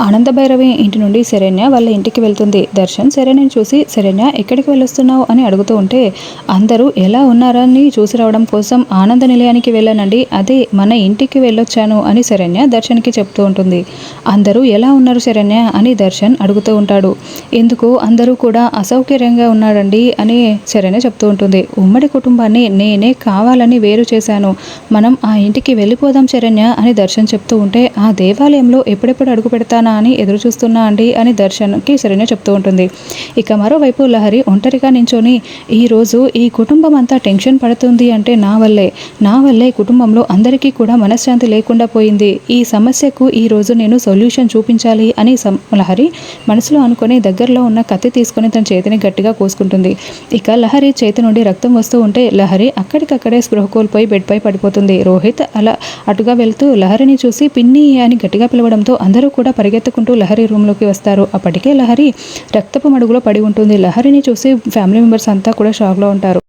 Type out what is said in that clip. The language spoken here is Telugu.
ఆనందభైరవి ఇంటి నుండి శరణ్య వాళ్ళ ఇంటికి వెళ్తుంది. దర్శన్ శరణ్యని చూసి శరణ్య ఎక్కడికి వెళ్ళొస్తున్నావు? అని అడుగుతూ ఉంటే అందరూ ఎలా ఉన్నారని చూసి రావడం కోసం ఆనంద నిలయానికి వెళ్ళానండి. అదే మన ఇంటికి వెళ్ళొచ్చాను అని శరణ్య దర్శన్కి చెప్తూ ఉంటుంది. అందరూ ఎలా ఉన్నారు శరణ్య? అని దర్శన్ అడుగుతూ ఉంటాడు. ఎందుకు? అందరూ కూడా అసౌకర్యంగా ఉన్నాడండి అని శరణ్య చెప్తూ ఉంటుంది. ఉమ్మడి కుటుంబాన్ని నేనే కావాలని వేరు చేశాను. మనం ఆ ఇంటికి వెళ్ళిపోదాం శరణ్య అని దర్శన్ చెప్తూ ఉంటే ఆ దేవాలయంలో ఎప్పుడెప్పుడు అడుగు పెడతాను అని ఎదురు చూస్తున్నా అండి అని దర్శన్కి శరణ్య చెప్తూ ఉంటుంది. ఇక మరోవైపు లహరి ఒంటరిగా నించొని ఈరోజు ఈ కుటుంబం అంతా టెన్షన్ పడుతుంది అంటే నా వల్లే. నా వల్లే కుటుంబంలో అందరికీ కూడా మనశ్శాంతి లేకుండా పోయింది. ఈ సమస్యకు ఈరోజు నేను సొల్యూషన్ చూపించాలి అని లహరి మనసులో అనుకొని దగ్గరలో ఉన్న కత్తి తీసుకొని తన చేతిని గట్టిగా కోసుకుంటుంది. ఇక లహరి చేతి నుండి రక్తం వస్తూ ఉంటే లహరి అక్కడికక్కడే స్పృహ కోల్పోయి బెడ్పై పడిపోతుంది. రోహిత్ అలా అటుగా వెళ్తూ లహరిని చూసి పిన్ని అని గట్టిగా పిలవడంతో అందరూ కూడా పరిగెత్తుకుంటూ లహరి రూమ్లోకి వస్తారు. అప్పటికే లహరి రక్తపు మడుగులో పడి ఉంటుంది. లహరిని చూసి ఫ్యామిలీ మెంబర్స్ అంతా కూడా షాక్లో ఉంటారు.